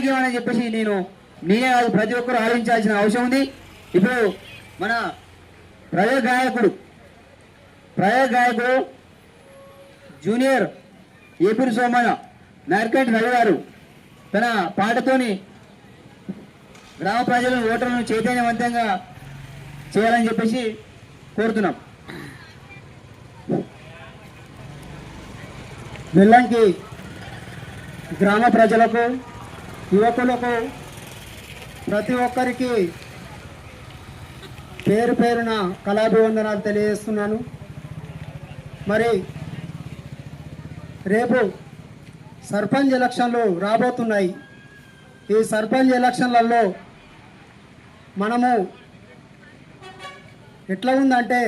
భాగ్యం అని చెప్పేసి నేను నేనే కాదు ప్రతి ఒక్కరు ఆలోచించాల్సిన అవసరం ఉంది. ఇప్పుడు మన ప్రయోగ గాయకుడు ప్రయోగ గాయకుడు జూనియర్ ఏపీ సోమన నర్కంటి రవి గారు తన పాటతోని గ్రామ ప్రజలను ఓటర్లను చైతన్యవంతంగా చేయాలని చెప్పేసి కోరుతున్నాం. వెల్లంకి గ్రామ ప్రజలకు యువకులకు ప్రతి ఒక్కరికి పేరు పేరున కళాభివందనాలు తెలియజేస్తున్నాను. మరి రేపు సర్పంచ్ ఎలక్షన్లు రాబోతున్నాయి. ఈ సర్పంచ్ ఎలక్షన్లలో మనము ఎట్లా ఉందంటే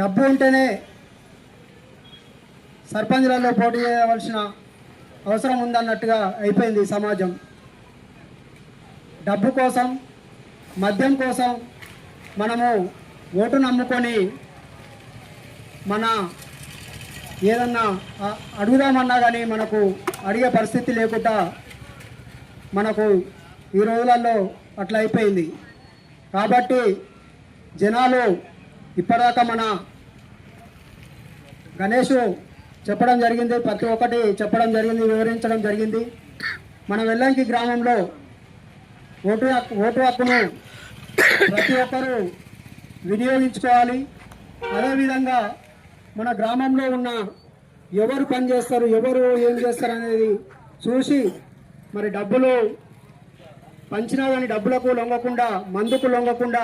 డబ్బు ఉంటేనే సర్పంచ్లలో పోటీ చేయవలసిన అవసరం ఉందన్నట్టుగా అయిపోయింది సమాజం. డబ్బు కోసం మద్యం కోసం మనము ఓటు నమ్ముకొని మన ఏదన్నా అడుగుదామన్నా కానీ మనకు అడిగే పరిస్థితి లేకుండా మనకు ఈ రోజులలో అట్లా అయిపోయింది. కాబట్టి జనాలు ఇప్పటిదాకా మన గణేష్ చెప్పడం జరిగింది. ప్రతి ఒక్కటి చెప్పడం జరిగింది వివరించడం జరిగింది. మన వెల్లంకి గ్రామంలో ఓటు హక్కు ఓటు హక్కును ప్రతి ఒక్కరూ వినియోగించుకోవాలి. అదేవిధంగా మన గ్రామంలో ఉన్న ఎవరు పని చేస్తారు ఎవరు ఏం చేస్తారు అనేది చూసి మరి డబ్బులు పంచినా కానీ డబ్బులకు లొంగకుండా మందుకు లొంగకుండా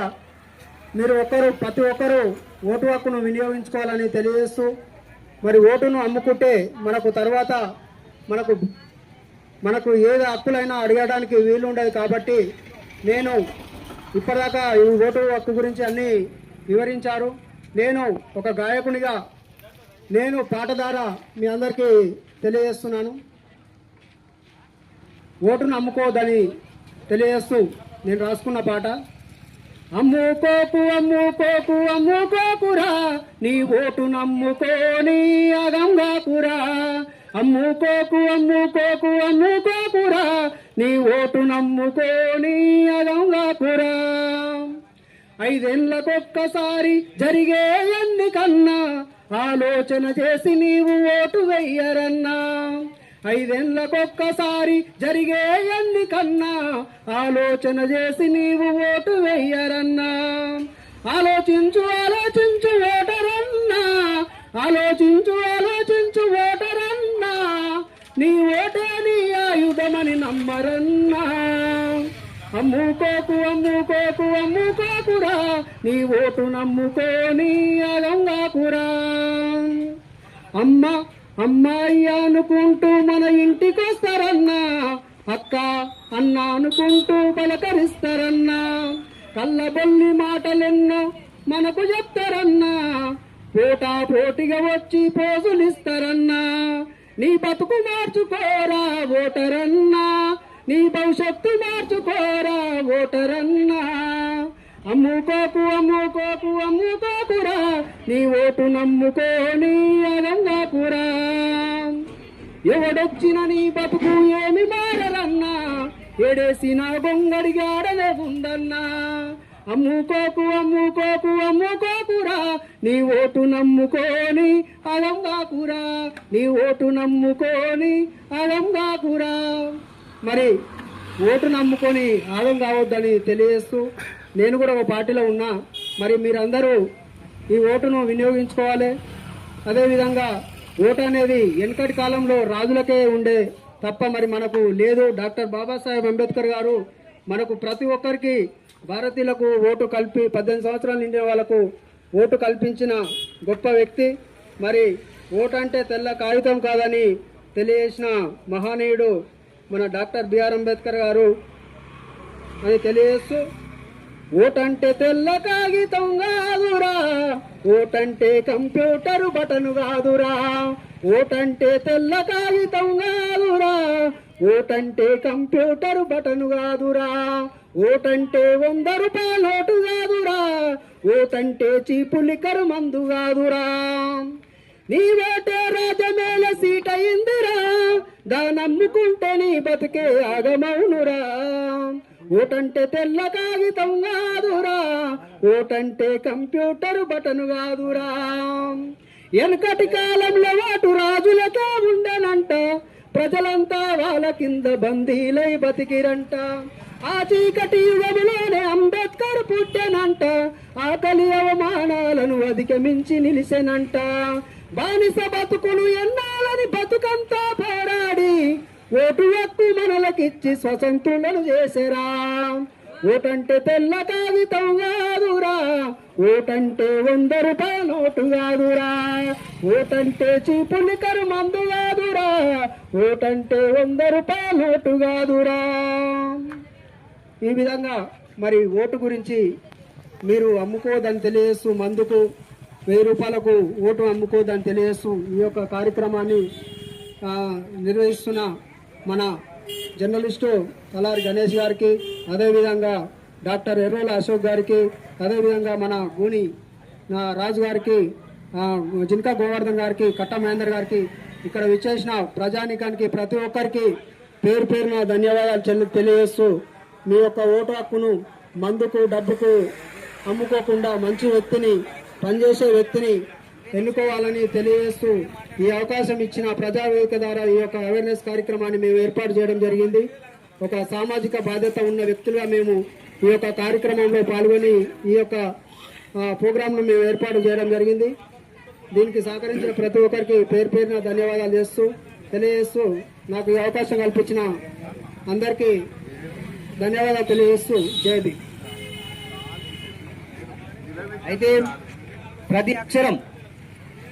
మీరు ఒక్కరు ప్రతి ఒక్కరూ ఓటు హక్కును వినియోగించుకోవాలని తెలియజేస్తూ మరి ఓటును అమ్ముకుంటే మనకు తర్వాత మనకు మనకు ఏది హక్కులైనా అడగడానికి వీలు ఉండదు కాబట్టి నేను ఇప్పటిదాకా ఈ ఓటు హక్కు గురించి అన్నీ వివరించారు. నేను ఒక గాయకునిగా నేను పాట ద్వారా మీ అందరికీ తెలియజేస్తున్నాను. ఓటును అమ్ముకోదని తెలియజేస్తూ నేను రాసుకున్న పాట. అమ్ముకోకు అమ్ముకోకు అమ్ముకోకురా. నీ ఓటు నమ్ముకోని అగంగాపురా అమ్ముకోకు అమ్ముకోకు అమ్ముకోకురా నీ ఓటు నమ్ముకోని అగంగాపురా ఐదేళ్ళకొక్కసారి జరిగే ఎన్నికన్నా ఆలోచన చేసి నీవు ఓటు వెయ్యరన్నా. ఐదేళ్ళకొక్కసారి జరిగే ఎన్నికన్నా ఆలోచన చేసి నీవు ఓటు వెయ్యరన్నా. ఆలోచించు ఆలోచించు అమ్ముకోకు అమ్ముకోకు అమ్ముకోకురా నీ ఓటు నమ్ముకోని అలంగాకురా అమ్మ అమ్మాయి అనుకుంటూ మన ఇంటికొస్తారన్నా. అక్క అన్న అనుకుంటూ పలకరిస్తారన్నా. కళ్ళబొల్లి మాటలెన్నో మనకు చెప్తారన్నా. పోటా పోటీగా వచ్చి పోజులిస్తారన్నా. నీ బతుకు మార్చుకోరా ఓటరన్నా. నీ భవిష్యత్తు మార్చుకోరా ఓటరన్నా. అమ్ముకోకు అమ్ముకోకు అమ్ముకోకురా నీ ఓటు నమ్ముకోని అలంగాకురా ఎవడొచ్చిన నీ బతుకు ఏమి మారరన్నా ఎడేసిన గొంగడిగాడనే ఉందన్నా అమ్ముకోకు అమ్ముకోకు అమ్ముకోకురా నీ ఓటు నమ్ముకోని అలంగాకురా నీ ఓటు నమ్ముకోని అలంగాకురా మరి ఓటు నమ్ముకొని ఆదం కావద్దని తెలియజేస్తూ నేను కూడా ఒక పార్టీలో ఉన్నా. మరి మీరందరూ ఈ ఓటును వినియోగించుకోవాలి. అదేవిధంగా ఓటు అనేది వెనకటి కాలంలో రాజులకే ఉండే తప్ప మరి మనకు లేదు. డాక్టర్ బాబాసాహెబ్ అంబేద్కర్ గారు మనకు ప్రతి ఒక్కరికి భారతీయులకు ఓటు కల్పి పద్దెనిమిది సంవత్సరాలు నిండిన వాళ్ళకు ఓటు కల్పించిన గొప్ప వ్యక్తి. మరి ఓటు అంటే తెల్ల కాగితం కాదని తెలియజేసిన మహానీయుడు మన డాక్టర్ బిఆర్ అంబేద్కర్ గారు అని తెలియజేస్తూ ఓటంటే తెల్ల కాగితం కాదురా ఓటంటే కంప్యూటర్ బటన్ కాదురా ఓటంటే తెల్ల కాగితం కాదురా ఓటంటే కంప్యూటర్ బటన్ కాదురా ఓటంటే వంద రూపాయల నోటు కాదురా ఓటంటే చీపు మందు కాదురా. నీ ఓటే రాజమేల సీట్ అయిందిరా దానమ్ముకుంటే నీ బతికే ఆగమౌనురా. ఓటంటే తెల్ల కాగితం కాదురా ఓటంటే కంప్యూటర్ బటన్ కాదురా. వెనకటి కాలంలో వాటు రాజులతో ఉండనంట ప్రజలంతా వాళ్ళ కింద బందీలై బతికిరంట. ఆ చీకటి యుగములోనే అంబేద్కర్ పుట్టెనంట ఆకలి అవమానాలను అధిగమించి నిలిసెనంట. బానిస బతుకులు ఎన్నాలని బతుకంతా పోరాడి ఓటు హక్కు మనలకిచ్చి స్వతంత్రులను చేసేరా. ఓటంటే తెల్ల కాగితం కాదురా ఓటంటే వంద రూపాయల నోటు కాదురా. ఓటంటే చీపులికరు మందు కాదురా ఓటంటే వంద రూపాయల నోటు కాదురా. ఈ విధంగా మరి ఓటు గురించి మీరు అమ్ముకోదని తెలియజేస్తూ మందుకు వెయ్యి రూపాయలకు ఓటు అమ్ముకోదని తెలియజేస్తూ ఈ యొక్క కార్యక్రమాన్ని నిర్వహిస్తున్న మన జర్నలిస్టు తలారి గణేష్ గారికి అదేవిధంగా డాక్టర్ ఎర్రోల అశోక్ గారికి అదేవిధంగా మన గూని రాజు గారికి జింకా గోవర్ధన్ గారికి కట్ట మహేందర్ గారికి ఇక్కడ విచ్చేసిన ప్రజానికానికి ప్రతి ఒక్కరికి పేరు పేరున ధన్యవాదాలు చెల్లి తెలియజేస్తూ మీ యొక్క ఓటు హక్కును మందుకు డబ్బుకు అమ్ముకోకుండా మంచి వ్యక్తిని పనిచేసే వ్యక్తిని ఎన్నుకోవాలని తెలియజేస్తూ ఈ అవకాశం ఇచ్చిన ప్రజావేదిక ద్వారా ఈ యొక్క అవేర్నెస్ కార్యక్రమాన్ని మేము ఏర్పాటు చేయడం జరిగింది. ఒక సామాజిక బాధ్యత ఉన్న వ్యక్తులుగా మేము ఈ యొక్క కార్యక్రమంలో పాల్గొని ఈ యొక్క ప్రోగ్రాంను మేము ఏర్పాటు చేయడం జరిగింది. దీనికి సహకరించిన ప్రతి ఒక్కరికి పేరు పేరున ధన్యవాదాలు చేస్తూ తెలియజేస్తూ నాకు ఈ అవకాశం కల్పించిన అందరికీ ధన్యవాదాలు తెలియజేస్తూ జై అయితే ప్రతి అక్షరం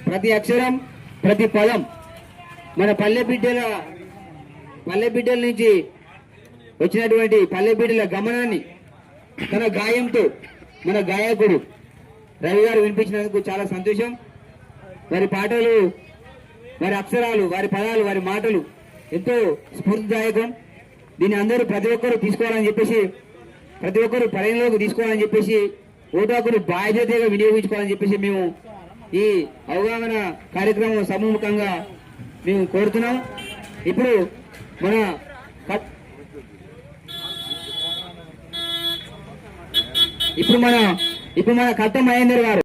ప్రతి అక్షరం ప్రతి పదం మన పల్లె బిడ్డల పల్లె బిడ్డల నుంచి వచ్చినటువంటి పల్లె బిడ్డల గమనాన్ని తన గాయంతో మన గాయకుడు రవి గారు వినిపించినందుకు చాలా సంతోషం. వారి పాటలు వారి అక్షరాలు వారి పదాలు వారి మాటలు ఎంతో స్ఫూర్తిదాయకం. దీన్ని అందరూ ప్రతి ఒక్కరూ తీసుకోవాలని చెప్పేసి ప్రతి ఒక్కరూ పరిగణలోకి తీసుకోవాలని చెప్పేసి ఓటాకులు బాధ్యతగా వినియోగించుకోవాలని చెప్పేసి మేము ఈ అవగాహన కార్యక్రమం సమూహంగా మేము కోరుతున్నాం. ఇప్పుడు మన ఇప్పుడు మన ఇప్పుడు మన కట్ట మహేందర్ గారు.